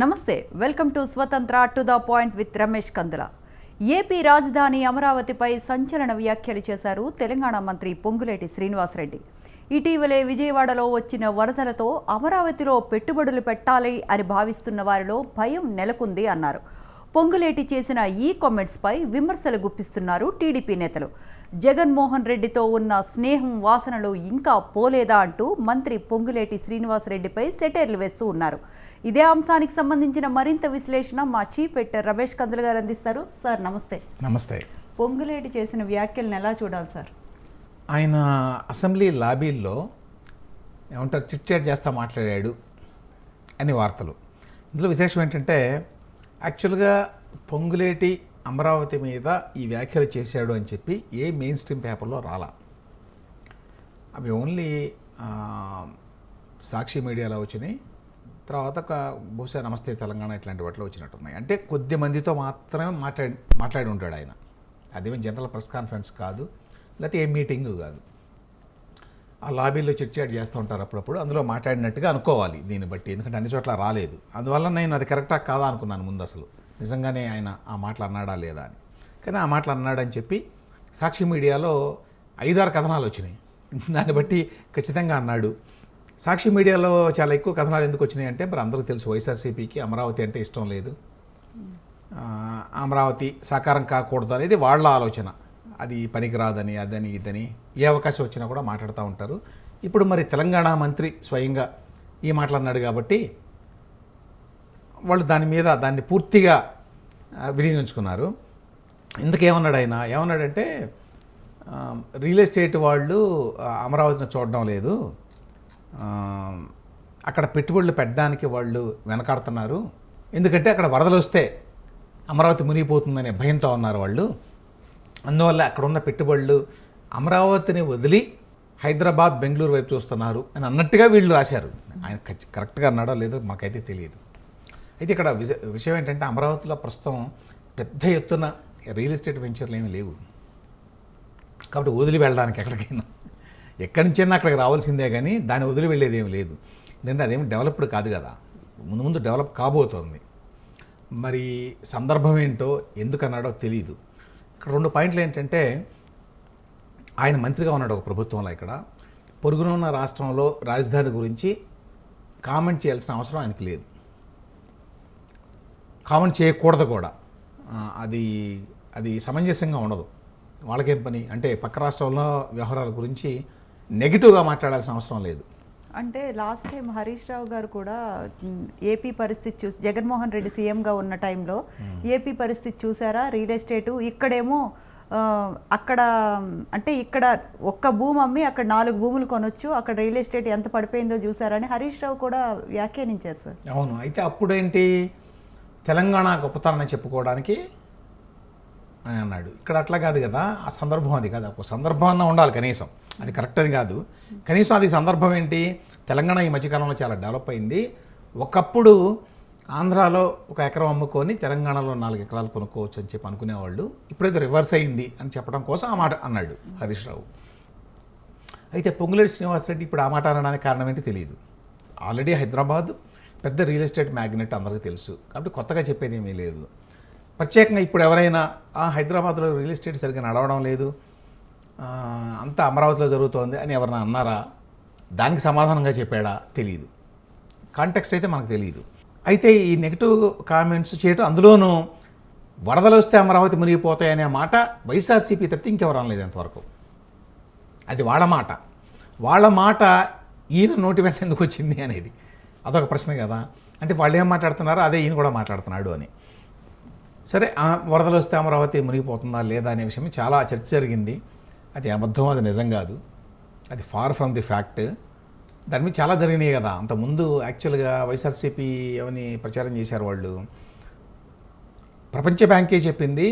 నమస్తే welcome to Swatantra to the point with Ramesh Kandula. AP రాజధాని అమరావతిపై సంచలన వ్యాఖ్యలు చేశారు తెలంగాణ మంత్రి పొంగులేటి శ్రీనివాసరెడ్డి. ఇటీవలే విజయవాడలో వచ్చిన వరదలతో అమరావతిలో పెట్టుబడులు పెట్టాలి అని భావిస్తున్న వారిలో భయం నెలకొంది అన్నారు. పొంగులేటి చేసిన ఈ కామెంట్స్పై విమర్శలు గుప్పిస్తున్నారు టీడీపీ నేతలు. జగన్మోహన్ రెడ్డితో ఉన్న స్నేహం వాసనలు ఇంకా పోలేదా అంటూ మంత్రి పొంగులేటి శ్రీనివాసరెడ్డిపై సెటైర్లు వేస్తూ ఉన్నారు. ఇదే అంశానికి సంబంధించిన మరింత విశ్లేషణ మా చీఫ్ ఎడిటర్ రమేష్ కందులు గారు అందిస్తారు. సార్ నమస్తే. నమస్తే. పొంగులేటి చేసిన వ్యాఖ్యలను ఎలా చూడాలి సార్? ఆయన అసెంబ్లీ లాబీల్లో ఏమంటారు చిట్ చాట్ చేస్తా మాట్లాడాడు అని వార్తలు. ఇందులో విశేషం ఏంటంటే యాక్చువల్గా పొంగులేటి అమరావతి మీద ఈ వ్యాఖ్యలు చేశాడు అని చెప్పి ఏ మెయిన్ స్ట్రీమ్ పేపర్లో రాలా. అవి ఓన్లీ సాక్షి మీడియాలో వచ్చినాయి. తర్వాత ఒక బహుశా నమస్తే తెలంగాణ ఇట్లాంటి వాటిలో వచ్చినట్టున్నాయి. అంటే కొద్ది మందితో మాత్రమే మాట్లాడి మాట్లాడి ఉంటాడు ఆయన. అదేమీ జనరల్ ప్రెస్ కాన్ఫరెన్స్ కాదు లేకపోతే ఏ మీటింగు కాదు. ఆ లాబీలో చిట్చాట్ చేస్తూ ఉంటారు అప్పుడప్పుడు. అందులో మాట్లాడినట్టుగా అనుకోవాలి దీన్ని బట్టి. ఎందుకంటే అన్ని చోట్ల రాలేదు. అందువల్ల నేను అది కరెక్టా కాదా అనుకున్నాను ముందు అసలు నిజంగానే ఆయన ఆ మాటలు అన్నాడా లేదా అని. కానీ ఆ మాటలు అన్నాడని చెప్పి సాక్షి మీడియాలో ఐదారు కథనాలు వచ్చినాయి. దాన్ని బట్టి ఖచ్చితంగా అన్నాడు. సాక్షి మీడియాలో చాలా ఎక్కువ కథనాలు ఎందుకు వచ్చినాయి అంటే మరి అందరికీ తెలుసు వైఎస్ఆర్సీపీకి అమరావతి అంటే ఇష్టం లేదు. అమరావతి సాకారం కాకూడదు అనేది వాళ్ళ ఆలోచన. అది పనికిరాదని అదని ఇదని. ఏ అవకాశం వచ్చినా కూడా మాట్లాడుతూ ఉంటారు. ఇప్పుడు మరి తెలంగాణ మంత్రి స్వయంగా ఈ మాట్లాడినాడు కాబట్టి వాళ్ళు దాని మీద దాన్ని పూర్తిగా వినియోగించుకున్నారు. ఇందుకేమన్నాడు ఆయన ఏమన్నాడంటే రియల్ ఎస్టేట్ వాళ్ళు అమరావతిని చూడడం లేదు. అక్కడ పెట్టుబడులు పెట్టడానికి వాళ్ళు వెనకాడుతున్నారు. ఎందుకంటే అక్కడ వరదలు వస్తే అమరావతి మునిగిపోతుందనే భయంతో ఉన్నారు వాళ్ళు. అందువల్ల అక్కడ ఉన్న పెట్టుబడులు అమరావతిని వదిలి హైదరాబాద్ బెంగళూరు వైపు చూస్తున్నారు అని అన్నట్టుగా వీళ్ళు రాశారు. ఆయన కరెక్ట్గా అన్నాడో లేదో మాకైతే తెలియదు. అయితే ఇక్కడ విషయం ఏంటంటే అమరావతిలో ప్రస్తుతం పెద్ద ఎత్తున రియల్ ఎస్టేట్ వెంచర్లు ఏమీ లేవు. కాబట్టి వదిలి వెళ్ళడానికి ఎక్కడికైనా. ఎక్కడి నుంచైనా అక్కడికి రావాల్సిందే కానీ దాన్ని వదిలి వెళ్ళేది ఏమి లేదు. ఎందుకంటే అదేమి డెవలప్డ్ కాదు కదా. ముందు ముందు డెవలప్ కాబోతోంది. మరి సందర్భం ఏంటో ఎందుకన్నాడో తెలియదు ఇక్కడ రెండు పాయింట్లు ఏంటంటే ఆయన మంత్రిగా ఉన్నాడు ఒక ప్రభుత్వంలో ఇక్కడ. పొరుగున ఉన్న రాష్ట్రంలో రాజధాని గురించి కామెంట్ చేయాల్సిన అవసరం ఆయనకి లేదు. కామెంట్ చేయకూడదు కూడా. అది అది సమంజసంగా ఉండదు. వాళ్ళకేం పని? అంటే పక్క రాష్ట్రంలో వ్యవహారాల గురించి నెగిటివ్గా మాట్లాడాల్సిన అవసరం లేదు. అంటే లాస్ట్ టైం హరీష్ రావు గారు కూడా ఏపీ పరిస్థితి చూసి జగన్మోహన్ రెడ్డి సీఎంగా ఉన్న టైంలో ఏపీ పరిస్థితి చూసారా? రియల్ ఎస్టేటు ఇక్కడేమో అక్కడ అంటే ఇక్కడ ఒక్క భూమి అమ్మి అక్కడ నాలుగు భూములు కొనొచ్చు అక్కడ రియల్ ఎస్టేట్ ఎంత పడిపోయిందో చూసారని హరీష్ రావు కూడా వ్యాఖ్యానించారు సార్. అవును. అయితే అప్పుడేంటి? తెలంగాణ గొప్పతనం చెప్పుకోవడానికి అని అన్నాడు. ఇక్కడ అట్లా కాదు కదా ఆ సందర్భం అది కాదు. ఒక సందర్భం ఉండాలి కనీసం. అది కరెక్ట్ అని కాదు. కనీసం అది సందర్భం ఏంటి? తెలంగాణ ఈ మధ్యకాలంలో చాలా డెవలప్ అయింది. ఒకప్పుడు ఆంధ్రాలో ఒక ఎకరం అమ్ముకొని తెలంగాణలో నాలుగు ఎకరాలు కొనుక్కోవచ్చు అని చెప్పి అనుకునేవాళ్ళు. ఇప్పుడైతే రివర్స్ అయింది అని చెప్పడం కోసం ఆ మాట అన్నాడు హరీష్ రావు. అయితే పొంగులేటి శ్రీనివాసరెడ్డి ఇప్పుడు ఆ మాట అనడానికి కారణం ఏంటి తెలియదు. ఆల్రెడీ హైదరాబాద్ పెద్ద రియల్ ఎస్టేట్ మ్యాగ్నెట్ అందరికీ తెలుసు. కాబట్టి కొత్తగా చెప్పేది ఏమీ లేదు. ప్రత్యేకంగా ఇప్పుడు ఎవరైనా "ఆ, హైదరాబాద్లో రియల్ ఎస్టేట్ సరిగ్గా నడవడం లేదు. అంతా అమరావతిలో జరుగుతోంది అని ఎవరైనా అన్నారా? దానికి సమాధానంగా చెప్పాడా? తెలియదు కాంటెక్స్ట్ అయితే మనకు తెలియదు అయితే ఈ నెగిటివ్ కామెంట్స్ చేయటం అందులోనూ వరదలు వస్తే అమరావతి మునిగిపోతాయనే మాట వైఎస్ఆర్సీపీ తప్పితే ఇంకెవరు అనలేదు అంతవరకు. అది వాళ్ళ మాట. వాళ్ళ మాట ఈయన నోటి వెంట ఎందుకు వచ్చింది అనేది అదొక ప్రశ్న కదా. అంటే వాళ్ళు ఏం మాట్లాడుతున్నారో అదే ఈయన కూడా మాట్లాడుతున్నాడు అని. సరే వరదలు వస్తే అమరావతి మునిగిపోతుందా లేదా అనే విషయం చాలా చర్చ జరిగింది. అది అబద్ధం అది నిజం కాదు. అది ఫార్ ఫ్రమ్ ది ఫ్యాక్ట్ దాని మీద చాలా జరిగినాయి కదా. అంతకుముందు యాక్చువల్గా వైఎస్ఆర్సీపీ ఏమని ప్రచారం చేశారు వాళ్ళు. ప్రపంచ బ్యాంకే చెప్పింది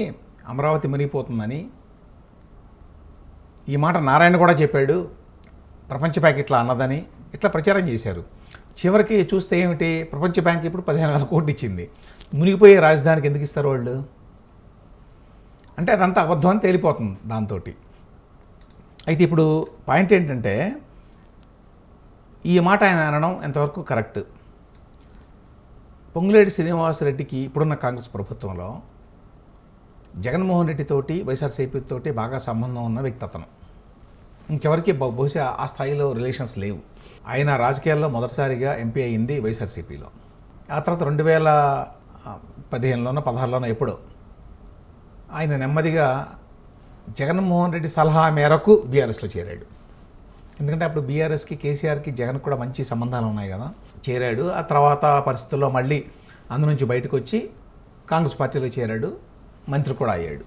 అమరావతి మునిగిపోతుందని. ఈ మాట నారాయణ కూడా చెప్పాడు ప్రపంచ బ్యాంక్ ఇట్లా అన్నదని ఇట్లా ప్రచారం చేశారు. చివరికి చూస్తే ఏమిటి ప్రపంచ బ్యాంక్ ఇప్పుడు పదిహేను వేల కోట్లు ఇచ్చింది. మునిగిపోయే రాజధానికి ఎందుకు ఇస్తారు వాళ్ళు? అంటే అదంతా అబద్ధం అని తేలిపోతుంది దాంతో అయితే ఇప్పుడు పాయింట్ ఏంటంటే ఈ మాట ఆయన అనడం ఎంతవరకు కరెక్ట్? పొంగులేటి శ్రీనివాసరెడ్డికి ఇప్పుడున్న కాంగ్రెస్ ప్రభుత్వంలో జగన్మోహన్ రెడ్డితోటి వైఎస్ఆర్సీపీతోటి వైఎస్ఆర్సీపీ తోటి బాగా సంబంధం ఉన్న వ్యక్తి అతను. ఇంకెవరికి బహుశా ఆ స్థాయిలో రిలేషన్స్ లేవు. ఆయన రాజకీయాల్లో మొదటిసారిగా ఎంపీ అయింది వైఎస్ఆర్సీపీలో. ఆ తర్వాత రెండు వేల పదిహేనులోనో పదహారులోనో ఎప్పుడో ఆయన నెమ్మదిగా జగన్మోహన్ రెడ్డి సలహా మేరకు బీఆర్ఎస్లో చేరాడు. ఎందుకంటే అప్పుడు బీఆర్ఎస్కి కేసీఆర్కి జగన్ కూడా మంచి సంబంధాలు ఉన్నాయి కదా. చేరాడు. ఆ తర్వాత పరిస్థితుల్లో మళ్ళీ అందు నుంచి బయటకు వచ్చి కాంగ్రెస్ పార్టీలో చేరాడు. మంత్రి కూడా అయ్యాడు.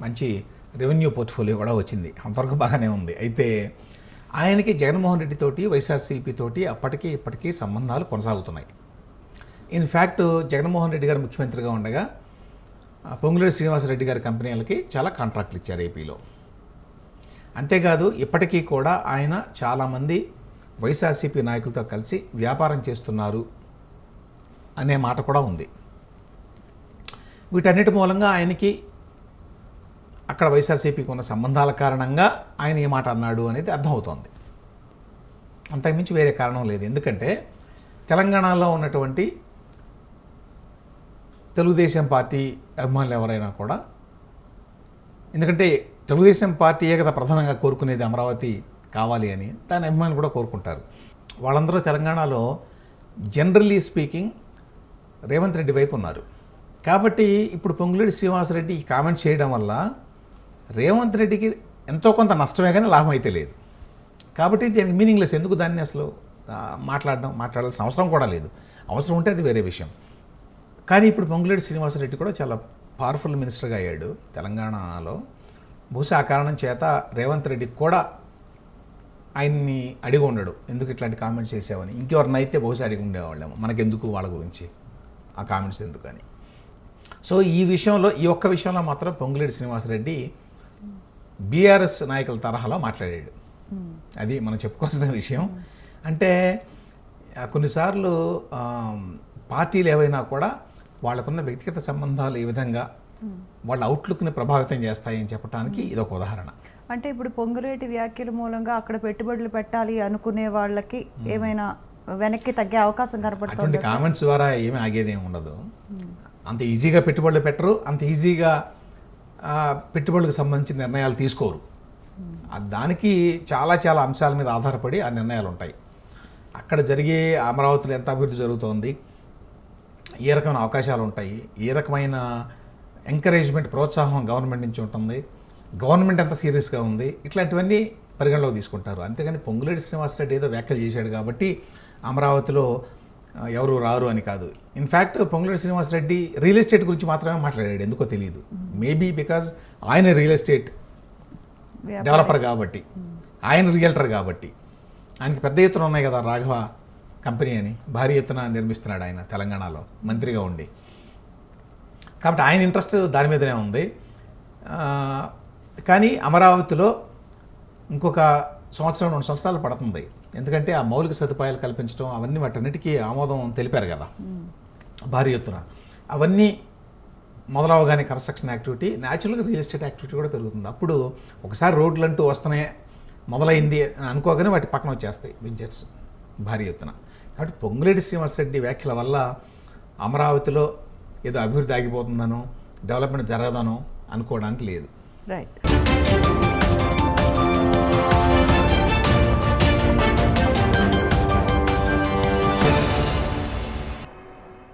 మంచి రెవెన్యూ పోర్ట్ఫోలియో కూడా వచ్చింది. అంతవరకు బాగానే ఉంది. అయితే ఆయనకి జగన్మోహన్ రెడ్డి తోటి వైఎస్ఆర్సీపీ తోటి అప్పటికి ఇప్పటికీ సంబంధాలు కొనసాగుతున్నాయి. ఇన్ఫ్యాక్ట్ జగన్మోహన్ రెడ్డి గారు ముఖ్యమంత్రిగా ఉండగా పొంగులేడు శ్రీనివాసరెడ్డి గారి కంపెనీలకి చాలా కాంట్రాక్ట్లు ఇచ్చారు ఏపీలో అంతేకాదు ఇప్పటికీ కూడా ఆయన చాలామంది వైఎస్ఆర్సీపీ నాయకులతో కలిసి వ్యాపారం చేస్తున్నారు అనే మాట కూడా ఉంది. వీటన్నిటి మూలంగా ఆయనకి అక్కడ వైఎస్ఆర్సీపీకి ఉన్న సంబంధాల కారణంగా ఆయన ఏ మాట అన్నాడు అనేది అర్థమవుతోంది. అంతకుమించి వేరే కారణం లేదు. ఎందుకంటే తెలంగాణలో ఉన్నటువంటి తెలుగుదేశం పార్టీ అభిమానులు ఎవరైనా కూడా ఎందుకంటే తెలుగుదేశం పార్టీ కదా ప్రధానంగా కోరుకునేది అమరావతి కావాలి అని దాని అభిమానులు కూడా కోరుకుంటారు. వాళ్ళందరూ తెలంగాణలో జనరల్లీ స్పీకింగ్ రేవంత్ రెడ్డి వైపు ఉన్నారు. కాబట్టి ఇప్పుడు పొంగులేడి శ్రీనివాసరెడ్డి ఈ కామెంట్ చేయడం వల్ల రేవంత్ రెడ్డికి ఎంతో కొంత నష్టమే కానీ లాభం అయితే లేదు. కాబట్టి దీనికి మీనింగ్లెస్ ఎందుకు దాన్ని అసలు మాట్లాడడం మాట్లాడాల్సిన అవసరం కూడా లేదు. అవసరం ఉంటే అది వేరే విషయం. కానీ ఇప్పుడు పొంగులేడి శ్రీనివాసరెడ్డి కూడా చాలా పవర్ఫుల్ మినిస్టర్గా అయ్యాడు తెలంగాణలో. బహుశా ఆ కారణం చేత రేవంత్ రెడ్డికి కూడా ఆయన్ని అడిగి ఉండడు. ఎందుకు ఇట్లాంటి కామెంట్స్ చేసావని? ఇంకెవరినైతే బహుశా అడిగి ఉండేవాళ్ళేమో. మనకెందుకు వాళ్ళ గురించి? ఆ కామెంట్స్ ఎందుకని? సో ఈ విషయంలో ఈ ఒక్క విషయంలో మాత్రం పొంగులేడు శ్రీనివాసరెడ్డి బీఆర్ఎస్ నాయకుల తరహాలో మాట్లాడాడు. అది మనం చెప్పుకోవాల్సిన విషయం. అంటే కొన్నిసార్లు పార్టీలు ఏవైనా కూడా వాళ్ళకున్న వ్యక్తిగత సంబంధాలు ఏ విధంగా వాళ్ళ అవుట్లుక్ని ప్రభావితం చేస్తాయని చెప్పడానికి ఇది ఒక ఉదాహరణ. అంటే ఇప్పుడు పొంగులేటి వ్యాఖ్యల మూలంగా అక్కడ పెట్టుబడులు పెట్టాలి అనుకునే వాళ్ళకి ఏమైనా వెనక్కి తగ్గే అవకాశం కనపడుతుంది కామెంట్స్ ద్వారా ఏమీ ఆగేది ఏమి ఉండదు. అంత ఈజీగా పెట్టుబడులు పెట్టరు అంత ఈజీగా పెట్టుబడులకు సంబంధించిన నిర్ణయాలు తీసుకోరు. దానికి చాలా చాలా అంశాల మీద ఆధారపడి ఆ నిర్ణయాలు ఉంటాయి అక్కడ జరిగే అమరావతిలో ఎంత అభివృద్ధి జరుగుతోంది ఏ రకమైన అవకాశాలు ఉంటాయి ఏ రకమైన ఎంకరేజ్మెంట్ ప్రోత్సాహం గవర్నమెంట్ నుంచి ఉంటుంది. గవర్నమెంట్ ఎంత సీరియస్గా ఉంది? ఇట్లాంటివన్నీ పరిగణలోకి తీసుకుంటారు. అంతేగాని పొంగులేటి శ్రీనివాసరెడ్డి ఏదో వ్యాఖ్యలు చేశాడు కాబట్టి అమరావతిలో ఎవరు రారు అని కాదు. In fact Ponguleti Srinivasa Reddy real estate గురించి మాత్రమే మాట్లాడాడు. ఎందుకో తెలియదు. మేబీ బికాజ్ ఆయన రియల్ ఎస్టేట్. డెవలపర్ కాబట్టి. ఆయన రియల్టర్ కాబట్టి. ఆయనకి పెద్ద ఎత్తున ఉన్నాయి కదా రాఘవ కంపెనీ అని. భారీ ఎత్తున నిర్మిస్తున్నాడు ఆయన తెలంగాణలో. మంత్రిగా ఉండి. కాబట్టి ఆయన ఇంట్రెస్ట్ దాని మీదనే ఉంది. కానీ అమరావతిలో ఇంకొక సంవత్సరం రెండు సంవత్సరాలు పడుతుంది. ఎందుకంటే ఆ మౌలిక సదుపాయాలు కల్పించడం అవన్నీ వాటన్నిటికీ ఆమోదం తెలిపారు కదా. భారీ ఎత్తున. అవన్నీ మొదలవగానే కన్స్ట్రక్షన్ యాక్టివిటీ న్యాచురల్గా రియల్ ఎస్టేట్ యాక్టివిటీ కూడా పెరుగుతుంది. అప్పుడు ఒకసారి రోడ్లు అంటూ వస్తున్నాయి మొదలైంది అని అనుకోగానే వాటి పక్కన వచ్చేస్తాయి వెంచర్స్ భారీ ఎత్తున. కాబట్టి పొంగులేటి శ్రీనివాసరెడ్డి వ్యాఖ్యల వల్ల అమరావతిలో ఏదో అభివృద్ధి ఆగిపోతుందనో డెవలప్మెంట్ జరగదనో అనుకోవడానికి లేదు. రైట్